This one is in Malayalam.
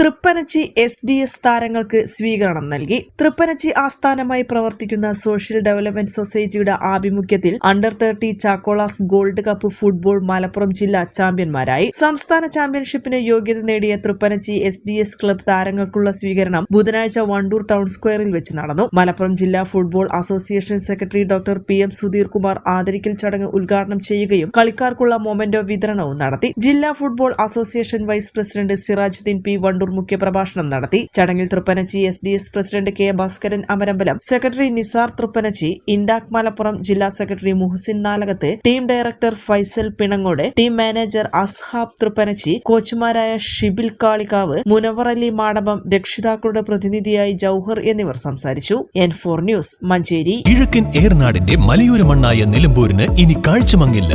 Thrippanachi S D S താരങ്ങൾക്ക് സ്വീകരണം നൽകി. തൃപ്പനച്ചി ആസ്ഥാനമായി പ്രവർത്തിക്കുന്ന സോഷ്യൽ ഡെവലപ്മെന്റ് സൊസൈറ്റിയുടെ ആഭിമുഖ്യത്തിൽ under thirty Chakkolas gold cup football Malappuram ജില്ലാ ചാമ്പ്യന്മാരായി. സംസ്ഥാന ചാമ്പ്യൻഷിപ്പിന് യോഗ്യത നേടിയ Thrippanachi S D S club താരങ്ങൾക്കുള്ള സ്വീകരണം ബുധനാഴ്ച വണ്ടൂർ ടൗൺ സ്ക്വയറിൽ വെച്ച് നടന്നു. മലപ്പുറം ജില്ലാ football association secretary doctor P M Sudheer Kumar ആദരിക്കൽ ചടങ്ങ് ഉദ്ഘാടനം ചെയ്യുകയും കളിക്കാർക്കുള്ള മൊമെന്റോ വിതരണവും നടത്തി. ജില്ലാ football association vice president Sirajuddeen P Wandoor മുഖ്യപ്രഭാഷണം നടത്തി. ചടങ്ങിൽ Thrippanachi S D S president K Bhaskaran Amarambalam secretary Nisar Thrippanachi ഇൻഡാക് Malappuram ജില്ലാ secretary Muhasin Nalakath team director Faisal Pinangode team manager Ashab Thrippanachi കോച്ചുമാരായ Shibil Kalikavu Munavar Ali Madambam രക്ഷിതാക്കളുടെ പ്രതിനിധിയായി ജൌഹർ എന്നിവർ സംസാരിച്ചു. N four news Manjeri. കിഴക്കൻ ഏർനാടിന്റെ മലയോര മണ്ണായ നിലമ്പൂരിന് ഇനി കാഴ്ചമങ്ങില്ല.